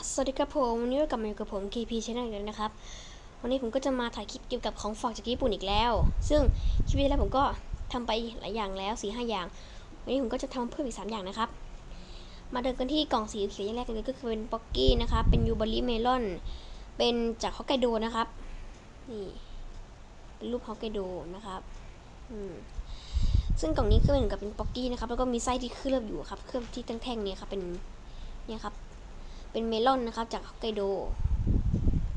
สวัสดีครับผมวันนี้ก็กลับมาอยู่กับผม KP Channel อีกแล้วนะครับ วันนี้ผมก็จะมาถ่ายคลิปเกี่ยวกับของฝากจากญี่ปุ่นอีกแล้ว ซึ่งคลิปที่แล้วผมก็ทำไปหลายอย่างแล้ว4ีห้าอย่าง วันนี้ผมก็จะทำเพิ่มอีก3อย่างนะครับ มาเดินกันที่กล่องสีเขียวอย่างแรกเลยก็คือเป็นป๊อกกี้นะครับเป็นยูบาริเมลอน เป็นจากฮอกไกโดนะครับ นี่เป็นรูปฮอกไกโดนะครับ อืมซึ่งกล่องนี้ก็เหมือนกับเป็นป๊อกกี้นะครับ แล้วก็มีไส้ที่เคลือบอยู่ครับ เคลือบที่แท่งๆเนี่ยครับ เป็นเนี่ยครับ เป็นเมลอนนะครับ จากฮอกไกโด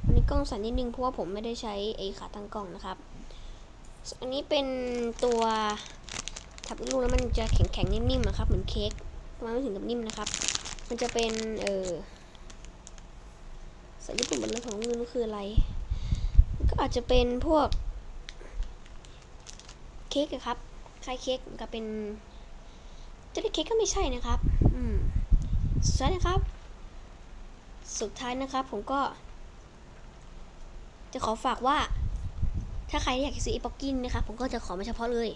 อันนี้กล้องสั่นนิดนึงเพราะว่าผมไม่ได้ใช้ไอ้ขาตั้งกล้องนะครับ อันนี้เป็นตัวทับลูกแล้วมันจะแข็งๆนิ่มๆนะครับ เหมือนเค้กมันไม่ถึงกับนิ่มนะครับ มันจะเป็นเออสายญี่ปุ่นหมดเลยของเงินคืออะไร ก็อาจจะเป็นพวกเค้กอะครับคล้ายเค้กกับเป็นจะได้เค้กก็ไม่ใช่นะครับ อืมสุดท้ายนะครับ สุดท้ายนะครับ ผมก็ จะขอฝากว่า ถ้าใครอยากซื้อไอ้ป๊อกกี้นะครับผมก็จะขอมาเฉพาะเลย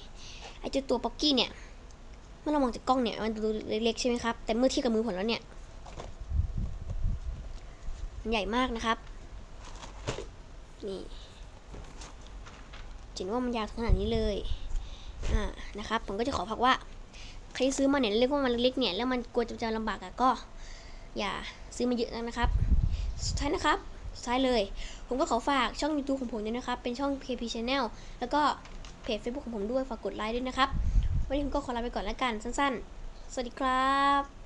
ไอ้เจ้าตัวป๊อกกี้เนี่ยเมื่อเรามองจากกล้องเนี่ยมันดูเล็กๆใช่ไหมครับแต่เมื่อเทียบกับมือผมแล้วเนี่ยมันใหญ่มากนะครับ นี่เห็นว่ามันยาวขนาดนี้เลย อ่า นะครับ ผมก็จะขอพักว่า ใครซื้อมาเนี่ยเรียกว่ามันเล็กๆเนี่ย แล้วมันกลัวจะจะลำบากอะก็ อย่าซื้อมาเยอะนะครับ สุดท้ายนะครับ สุดท้ายเลย ผมก็ขอฝากช่อง YouTube ของผมด้วยนะครับ เป็นช่อง KP Channel แล้วก็เพจ Facebook ของผมด้วย ฝากกดไลค์ด้วยนะครับ วันนี้ผมก็ขอลาไปก่อนแล้วกัน สั้นๆ สวัสดีครับ